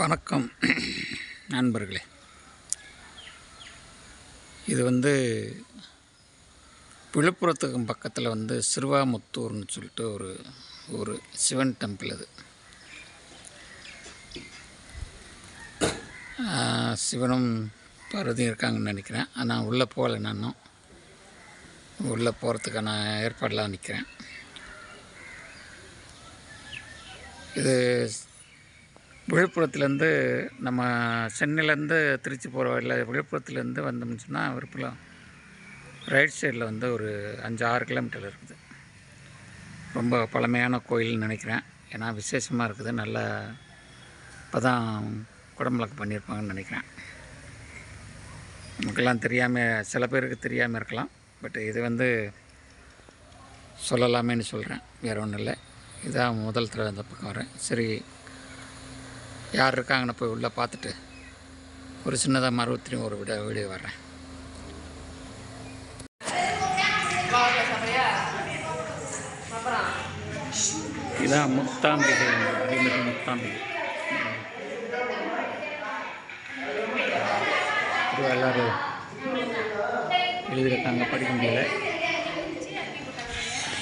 வணக்கம். நண்பர்களே இது வந்து விழுப்புரத்துக்கு பக்கத்தில் வந்து சிறுவாமுத்தூர்னு சொல்லிட்டு ஒரு ஒரு சிவன் டெம்பிள் அது. சிவனும் பார்வதியும் இருக்காங்கன்னு நினைக்கிறேன். ஆனால் உள்ளே போகல நானும் உள்ளே போகிறதுக்கான ஏற்பாடெலாம் நிற்கிறேன் இது விழுப்புரத்துலேருந்து நம்ம சென்னையிலேருந்து திருச்சி போகிற வழியில் விழுப்புரத்துலேருந்து வந்தோம்னு சொன்னால் விழுப்புரம் ரைட் சைடில் வந்து ஒரு அஞ்சு ஆறு கிலோமீட்டர் இருக்குது. ரொம்ப பழமையான கோயில்னு நினைக்கிறேன். ஏன்னா விசேஷமாக இருக்குது. நல்லா இப்போ தான் குடமுழக்கு பண்ணியிருப்பாங்கன்னு நினைக்கிறேன். நமக்கெல்லாம் தெரியாமல் சில பேருக்கு தெரியாமல் இருக்கலாம். பட் இது வந்து சொல்லலாமேன்னு சொல்கிறேன் வேறு ஒன்றும் இல்லை. இதான் முதல் தடவை இந்த பக்கம் வரேன். சரி யார் இருக்காங்கன்னு போய் உள்ளே பார்த்துட்டு ஒரு சின்னதாக மறுபடியும் ஒரு விட வீடியோ வர்றேன். இதான் முத்தாம்பிகை. அடிமதி முத்தாம்பிகை. எல்லோரும் எழுதியிருக்காங்க. படிக்க முடியல.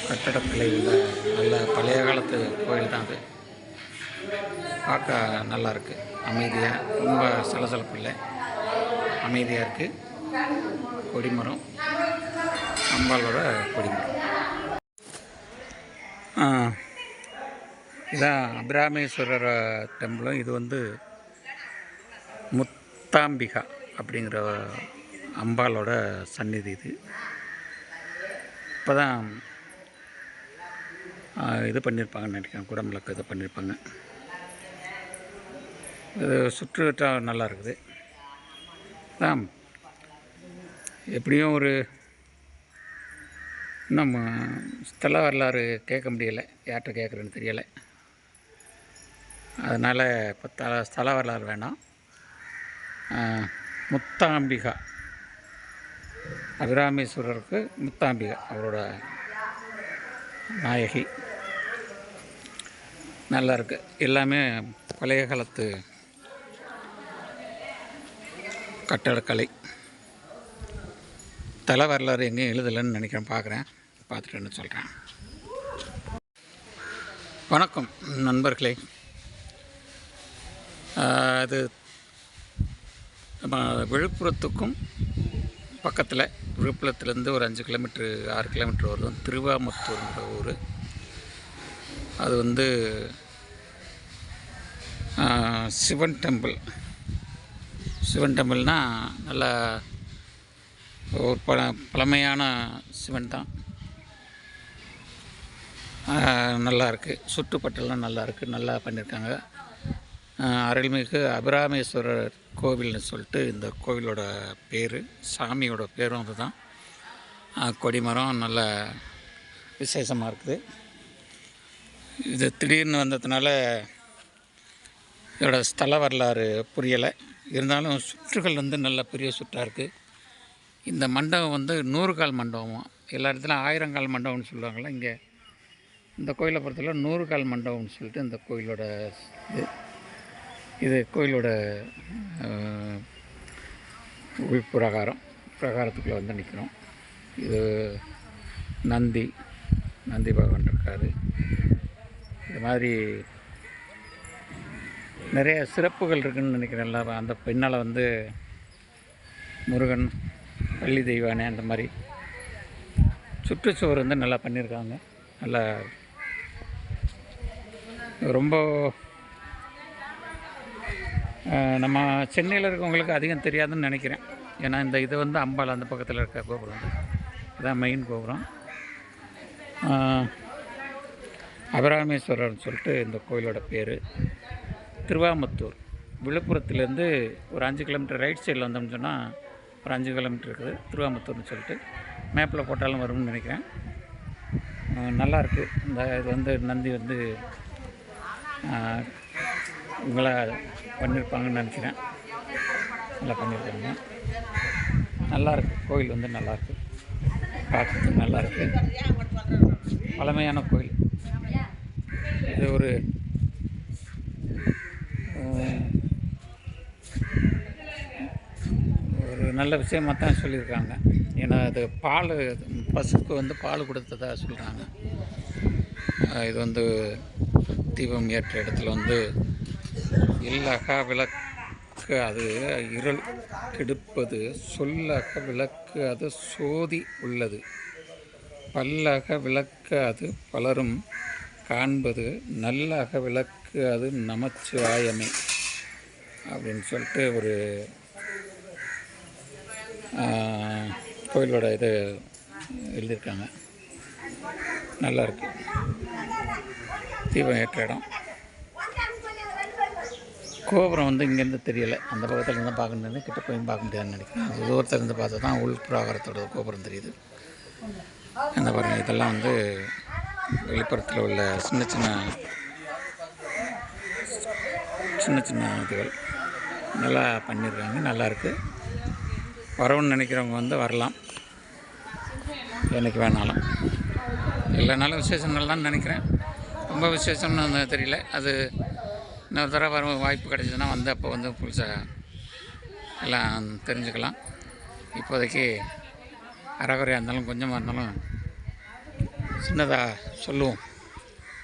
கட்டடக்கலை உள்ள நல்ல பழைய காலத்து கோயில் தான் அது. பார்க்க நல்லா இருக்குது அமைதியாக ரொம்ப சலசலப்பு இல்லை அமைதியாக இருக்குது கொடிமரம் அம்பாலோட கொடிமரம். இதான் அபிராமேஸ்வரர் டெம்பிளும். இது வந்து முத்தாம்பிகா அப்படிங்கிற அம்பாலோட சந்நிதி இது. இப்போ தான் இது பண்ணியிருப்பாங்கன்னு நினைக்கிறேன். குடமுழக்கு இது பண்ணியிருப்பாங்க இது சுற்றுவட்டம் நல்லா இருக்குது. அதான் எப்படியும் ஒரு நம்ம ஸ்தல வரலாறு கேட்க முடியலை. யார்கிட்ட கேட்குறேன்னு தெரியலை. அதனால் இப்போ தல ஸ்தல வரலாறு வேணாம். முத்தாம்பிகா. அபிராமேஸ்வரருக்கு முத்தாம்பிகா அவரோட நாயகி. நல்லா இருக்குது எல்லாமே பழைய காலத்து கட்டடக்கலை. தலை வரலாறு எங்கேயும் எழுதலைன்னு நினைக்கிறேன் பார்க்குறேன் பார்த்துட்டுன்னு சொல்கிறேன் வணக்கம் நண்பர்களே. அது நம்ம விழுப்புரத்துக்கும் பக்கத்தில் விழுப்புரத்துலேருந்து ஒரு அஞ்சு கிலோமீட்ரு ஆறு கிலோமீட்டர் வரும். திருவாமுத்தூர்ன்ற ஊர். அது வந்து சிவன் டெம்பிள். சிவன் டெம்பிள்னால் நல்லா ஒரு பழ பழமையான சிவன் தான். நல்லாயிருக்கு நல்லா இருக்குது சுற்றுப்பட்டெல்லாம் நல்லா இருக்குது நல்லா பண்ணியிருக்காங்க அருள்மிகு அபிராமேஸ்வரர் கோவில்னு சொல்லிட்டு இந்த கோவிலோட பேர் சாமியோட பேரும் அதுதான். கொடிமரம் நல்ல விசேஷமாக இருக்குது. இது திடீர்னு வந்ததுனால இதோட ஸ்தல வரலாறு புரியலை. இருந்தாலும் சுற்றுகள் வந்து நல்ல பெரிய சுற்றாக இருக்குது இந்த மண்டபம் வந்து நூறு கால் மண்டபம்? எல்லா இடத்துலையும் ஆயிரங்கால் மண்டபம்னு சொல்லுவாங்களா இங்கே. இந்த கோயிலை பொறுத்தவரை நூறு கால் மண்டபம்னு சொல்லிட்டு இந்த கோயிலோட இது. இது கோயிலோட உள்பிரகாரம் பிரகாரத்துக்குள்ளே வந்து நிற்கிறோம் இது நந்தி நந்தி பகவான் இருக்காரு. இது மாதிரி நிறைய சிறப்புகள் இருக்குன்னு எல்லாரும் அந்த பின்னால் வந்து முருகன் பள்ளி தெய்வானே அந்த மாதிரி. சுற்றுச்சுவர் வந்து நல்லா பண்ணியிருக்காங்க. நல்லா ரொம்ப நம்ம சென்னையில் இருக்கவங்களுக்கு அதிகம் தெரியாதுன்னு நினைக்கிறேன். ஏன்னா இந்த இது வந்து அம்பாள் அந்த பக்கத்தில் இருக்க கோபுரம். இதான் மெயின் கோபுரம். அபராமேஸ்வரர்னு சொல்லிட்டு இந்த கோயிலோட பேர். திருவாமத்தூர் விழுப்புரத்துலேருந்து ஒரு அஞ்சு கிலோமீட்டர் ரைட் சைடில் வந்தோம்னு சொன்னால் ஒரு அஞ்சு கிலோமீட்டர் இருக்குது. திருவாமத்தூர்னு சொல்லிட்டு மேப்பில் போட்டாலும் வரும்னு நினைக்கிறேன். நல்லாயிருக்கு இந்த இது வந்து நந்தி வந்து இவங்களாக இவங்களா பண்ணியிருப்பாங்கன்னு நினைக்கிறேன். நல்லா பண்ணியிருக்காங்க நல்லா இருக்கு. கோயில் வந்து நல்லா இருக்கு. பார்க்கறதுக்கு நல்லாயிருக்கு பழமையான கோயில். இது ஒரு ஒரு நல்ல விஷயமாக தான் சொல்லியிருக்காங்க. ஏன்னா அது பால் பசுக்கு வந்து பால் கொடுத்ததாக சொல்கிறாங்க இது வந்து தீபம் ஏற்ற இடத்துல வந்து இல்லக விளக்கு அது இருள் கெடுப்பது சொல்லக விளக்கு அது சோதி உள்ளது. பல்லக விளக்கு அது பலரும் காண்பது நல்லக விளக்கு அது நமச்சிவாயமே அப்படின்னு சொல்லிட்டு ஒரு கோயிலோட இது எழுதியிருக்காங்க. நல்லாயிருக்கு. தீபம் ஏற்ற இடம். கோபுரம் வந்து இங்கேருந்து தெரியலை. அந்த பக்கத்தில் இருந்து பார்க்க முடியாது கிட்ட போய் பார்க்க முடியாதுன்னு நினைக்கிறேன். அது பார்த்தா தான் உள் பிராகாரத்தோட கோபுரம் தெரியுது. அந்த பாருங்க இதெல்லாம் வந்து வெளிப்புறத்தில் உள்ள சின்ன சின்ன சின்ன சின்ன இதுகள். நல்லா பண்ணியிருக்காங்க. நல்லாயிருக்கு வரணும்னு நினைக்கிறவங்க வந்து வரலாம். எனக்கு வேணாலும். இல்லைனாலும் விசேஷம் தான் நினைக்கிறேன். ரொம்ப விசேஷம்னு தெரியல. அது இன்னொரு தடவை வர வாய்ப்பு கிடைச்சதுன்னா வந்து அப்போ வந்து புதுசாக எல்லாம் தெரிஞ்சுக்கலாம். இப்போதைக்கு அறகுறையாக இருந்தாலும் கொஞ்சமாக இருந்தாலும் சின்னதாக சொல்லுவோம்.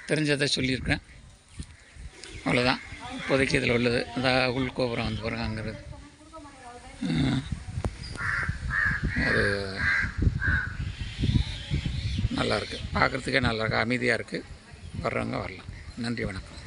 தெரிஞ்சதை சொல்லியிருக்கேன் அவ்வளோதான் இப்போதைக்கு இதில் உள்ளது. இந்த உள் கோபுரம் வந்து பாருங்க அங்கிறது அது நல்லா இருக்குது பார்க்குறதுக்கே நல்லாயிருக்கு. அமைதியாக இருக்குது வர்றவங்க வரலாம். நன்றி வணக்கம்.